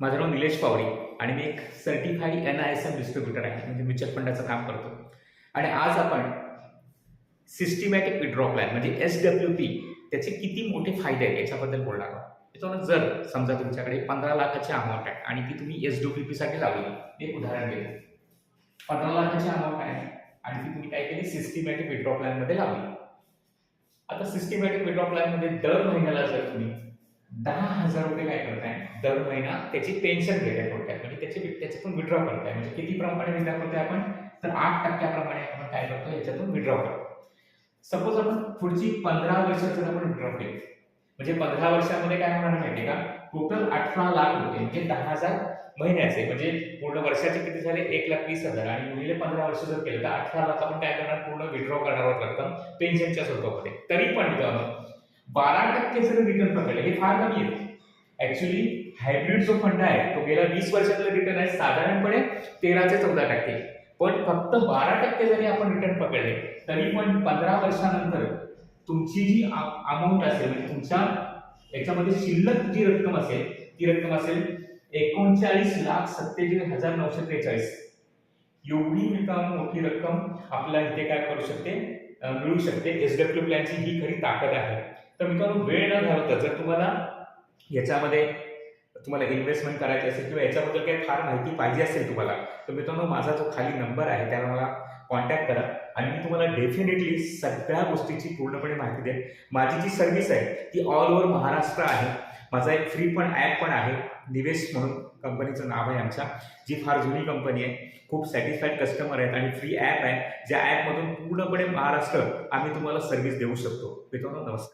माझं नाव निलेश पावरी आणि मी एक certified N I S M distributor आहे. म्हणजे म्युच्युअल फंडाचं काम करतो. आणि आज आपण सिस्टिमॅटिक विड्रॉ प्लॅन म्हणजे एस डब्ल्यू पी त्याचे किती मोठे फायदे आहेत याच्याबद्दल बोलणार आहोत. त्याच्यावर जर समजा तुमच्याकडे पंधरा लाखाची अमाऊंट आहे आणि ती तुम्ही एस डब्ल्यू पीसाठी लावली एक उदाहरण देतो. पंधरा लाखाची अमाऊंट आहे आणि ती तुम्ही काय केली? सिस्टिमॅटिक विड्रॉ प्लॅनमध्ये लावली. आता सिस्टिमॅटिक विड्रॉ प्लॅनमध्ये दर महिन्याला जर तुम्ही दहा हजार रुपये काय करताय? दर महिना त्याची पेन्शन घेताय थोडक्यात. म्हणजे त्याचे त्याच्यातून विड्रॉ करताय. म्हणजे किती प्रमाणे विड्रॉ करतोय आपण? तर आठ टक्क्याप्रमाणे आपण काय करतो याच्यातून विड्रॉ करतो सपोज आपण पुढची पंधरा वर्ष जर आपण विड्रॉ केली म्हणजे पंधरा वर्षामध्ये काय होणार माहिती का? टोटल अठरा लाख रुपये म्हणजे दहा हजार महिन्याचे म्हणजे पूर्ण वर्षाचे किती झाले? एक लाख वीस हजार. आणि गुणिले पंधरा वर्ष जर केलं तर अठरा लाख आपण काय करणार? पूर्ण विड्रॉ करणार आहोत रक्कम. पेन्शनच्या स्वरूपामध्ये. तरी पण बारा टक्के जर रिटर्न पकडले हे फार कमी आहे. ऍक्च्युली हायब्रिड जो फंड आहे तो गेल्या वीस वर्षातला रिटर्न आहे साधारणपणे तेरा ते चौदा टक्के. पण फक्त बारा टक्के जरी आपण रिटर्न पकडले तरी पण पंधरा वर्षानंतर तुमची जी अमाऊंट असेल म्हणजे तुमच्या याच्यामध्ये शिल्लक जी रक्कम असेल ती रक्कम असेल एकोणचाळीस लाख सत्तेचाळीस हजार नऊशे त्रेचाळीस. एवढी रक्कम मोठी रक्कम आपल्याला इथे काय करू शकते? मिळू शकते. एस डब्ल्यू प्लॅनची ही खरी ताकद आहे. तर मित्रांनो वेळ न घालवता जर तुम्हाला याच्यामध्ये तुम्हाला इन्व्हेस्टमेंट करायची असेल किंवा याच्याबद्दल काही फार माहिती पाहिजे असेल तुम्हाला तर मित्रांनो माझा जो खाली नंबर आहे त्याला मला कॉन्टॅक्ट करा आणि मी तुम्हाला डेफिनेटली सगळ्या गोष्टीची पूर्णपणे माहिती देईन. माझी जी सर्व्हिस आहे ती ऑल ओव्हर महाराष्ट्र आहे. माझा एक फ्री पण ॲप पण आहे निवेश म्हणून कंपनीचं नाव आहे आमच्या जी फार जुनी कंपनी आहे. खूप सॅटिस्फाईड कस्टमर आहेत आणि फ्री ॲप आहे. ज्या ॲपमधून पूर्णपणे महाराष्ट्र आम्ही तुम्हाला सर्व्हिस देऊ शकतो. मित्रांनो नमस्कार.